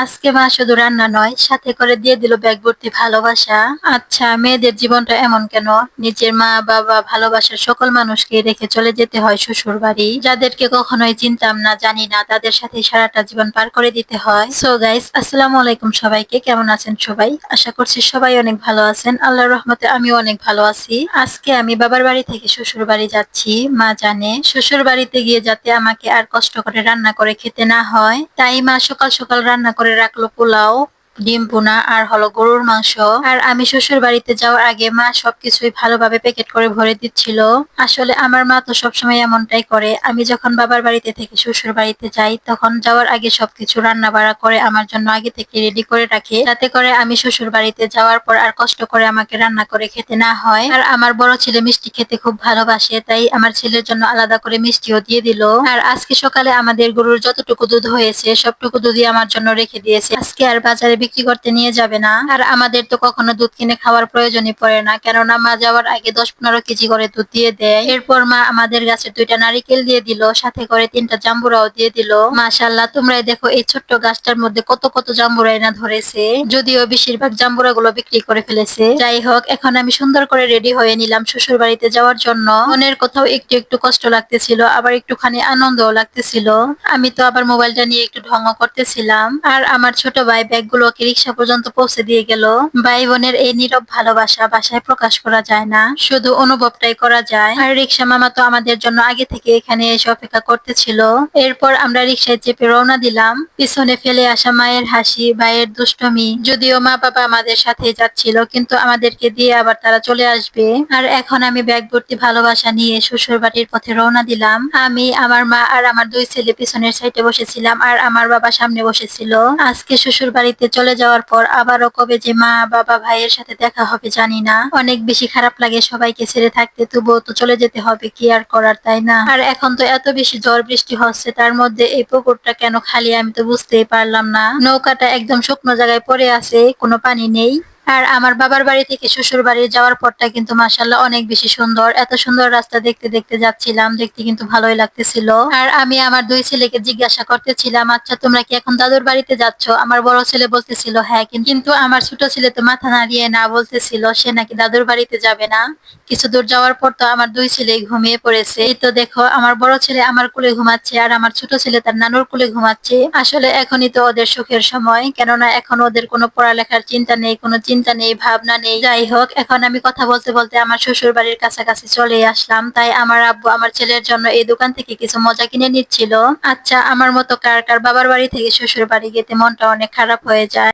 আজকে মা শুধু রান্না নয়, সাথে করে দিয়ে দিল ব্যাগ ভর্তি ভালোবাসা। আচ্ছা মেয়েদের জীবনটা এমন কেন? নিজের মা, বাবা ভালোবাসার সকল মানুষকে রেখে চলে যেতে হয় শ্বশুর বাড়ি। যাদেরকে কখনোই চিনতাম না, জানি না, তাদের সাথে সারাটা জীবন পার করে দিতে হয়। সো গাইস আসসালামু আলাইকুম সবাইকে, কেমন আছেন সবাই? আশা করছি সবাই অনেক ভালো আছেন। আল্লাহর রহমতে আমিও অনেক ভালো আছি। আজকে আমি বাবার বাড়ি থেকে শ্বশুর বাড়ি যাচ্ছি। মা জানে, শ্বশুর বাড়িতে গিয়ে যাতে আমাকে আর কষ্ট করে রান্না করে খেতে না হয়, তাই মা সকাল সকাল রান্না করে রাখল পোলাও। ডিম ভুনা আর হলো গরুর মাংস। আর আমি শ্বশুর বাড়িতে যাওয়ার আগে মা সবকিছুই ভালোভাবে প্যাকেট করে ভরে দিচ্ছিল। আসলে আমার মা তো সবসময় এমনটাই করে। আমি যখন বাবার বাড়িতে থেকে শ্বশুর বাড়িতে যাই, তখন যাওয়ার আগে সবকিছু রান্না বাড়া করে আমার জন্য আগে থেকে রেডি করে রাখে। যাতে করে আমি শ্বশুর বাড়িতে যাওয়ার পর আর কষ্ট করে আমাকে রান্না করে খেতে না হয়। আর আমার বড় ছেলে মিষ্টি খেতে খুব ভালোবাসে, তাই আমার ছেলের জন্য আলাদা করে মিষ্টিও দিয়ে দিল। আর আজকে সকালে আমাদের গরুর যতটুকু দুধ হয়েছে, সবটুকু দুধই আমার জন্য রেখে দিয়েছে। আজকে আর বাজারে বিক্রি করতে নিয়ে যাবে না? আর আমাদের তো কখনো দুধ কিনে খাওয়ার প্রয়োজনই পড়ে না। কেননা মা যাওয়ার আগে দশ পনেরো কেজি করে দুধ দিয়ে দেয়। এরপর মা আমাদের গাছে দুইটা নারিকেল দিয়ে দিল, সাথে করে তিনটা জাম্বুরাও দিয়ে দিল। মাশাল্লাহ তোমরাই দেখো এই ছোট্ট গাছটার মধ্যে কত কত জাম্বুরা না ধরেছে। যদিও বেশিরভাগ জাম্বুরা গুলো বিক্রি করে ফেলেছে। যাই হোক, এখন আমি সুন্দর করে রেডি হয়ে নিলাম শ্বশুর বাড়িতে যাওয়ার জন্য। মনের কোথাও একটু একটু কষ্ট লাগতেছিল, আবার একটুখানি আনন্দও লাগতেছিল। আমি তো আবার মোবাইলটা নিয়ে একটু ঢঙ্গ করতেছিলাম। আর আমার ছোট ভাই ব্যাগগুলোকে রিক্সা পর্যন্ত পৌঁছে দিয়ে গেল। ভাই বোনের এই নীরব ভালোবাসা বাসায় প্রকাশ করা যায় না। শুধু অনুভবটাই করা যায়। আর রিক্সা মামা তো আমাদের জন্য আগে থেকে এখানে এসে অপেক্ষা করতেছিল। এরপর আমরা রিক্সায় চেপে রওনা দিলাম। পিছনে ফেলে আসা মায়ের হাসি, ভাইয়ের দুষ্টমি। যদিও মা বাবা আমাদের সাথে যাচ্ছিল, কিন্তু আমাদেরকে দিয়ে আবার তারা চলে আসবে। আর এখন আমি ব্যাগ ভর্তি ভালোবাসা নিয়ে শ্বশুর বাড়ির পথে রওনা দিলাম। আমি, আমার মা আর আমার দুই ছেলে পিছনের সাইডে বসেছিলাম, আর আমার বাবা সামনে বসেছিল। আজকে শ্বশুর বাড়িতে চলে যাওয়ার পর আবারও কবে যে মা, বাবা, ভাইয়ের সাথে দেখা হবে জানি না। অনেক বেশি খারাপ লাগে সবাইকে ছেড়ে থাকতে, তবুও তো চলে যেতে হবে, কি আর করার, তাই না? আর এখন তো এত বেশি ঝড় বৃষ্টি হচ্ছে, তার মধ্যে এই পুকুরটা কেন খালি আমি তো বুঝতেই পারলাম না। নৌকাটা একদম শুকনো জায়গায় পড়ে আছে, কোনো পানি নেই। আর আমার বাবার বাড়ি থেকে শ্বশুর বাড়ি যাওয়ার পরটা কিন্তু মাসাল্লাহ অনেক বেশি সুন্দর। এত সুন্দর রাস্তা দেখতে দেখতে যাচ্ছিলাম, দেখতে কিন্তু ভালোই লাগতেছিল। আর আমি আমার দুই ছেলেকে জিজ্ঞাসা করতেছিলাম আচ্ছা তোমরা কি এখন দাদুর বাড়িতে যাচ্ছ? আমার বড় ছেলে বলতেছিল হ্যাঁ কিন্তু আমার ছোট ছেলে তো মাথা নাড়িয়ে না বলতেছিল, সে নাকি দাদুর বাড়িতে যাবে না? কিছু দূর যাওয়ার পর তো আমার দুই ছেলে ঘুমিয়ে পড়েছে। এই তো দেখো, আমার বড় ছেলে আমার কুলে ঘুমাচ্ছে আর আমার ছোট ছেলে তার নানুর কুলে ঘুমাচ্ছে। আসলে এখনই তো ওদের সুখের সময়, কেননা এখন ওদের কোনো পড়ালেখার চিন্তা নেই, কোনো চিন্তা নেই, ভাবনা নেই। যাই হোক, এখন আমি কথা বলতে বলতে আমার শ্বশুর বাড়ির কাছাকাছি চলে আসলাম। তাই আমার আব্বু আমার ছেলের জন্য এই দোকান থেকে কিছু মজা কিনে নিচ্ছিল। আচ্ছা আমার মতো কার কার বাবার বাড়ি থেকে শ্বশুর বাড়ি গেতে মনটা অনেক খারাপ হয়ে যায়।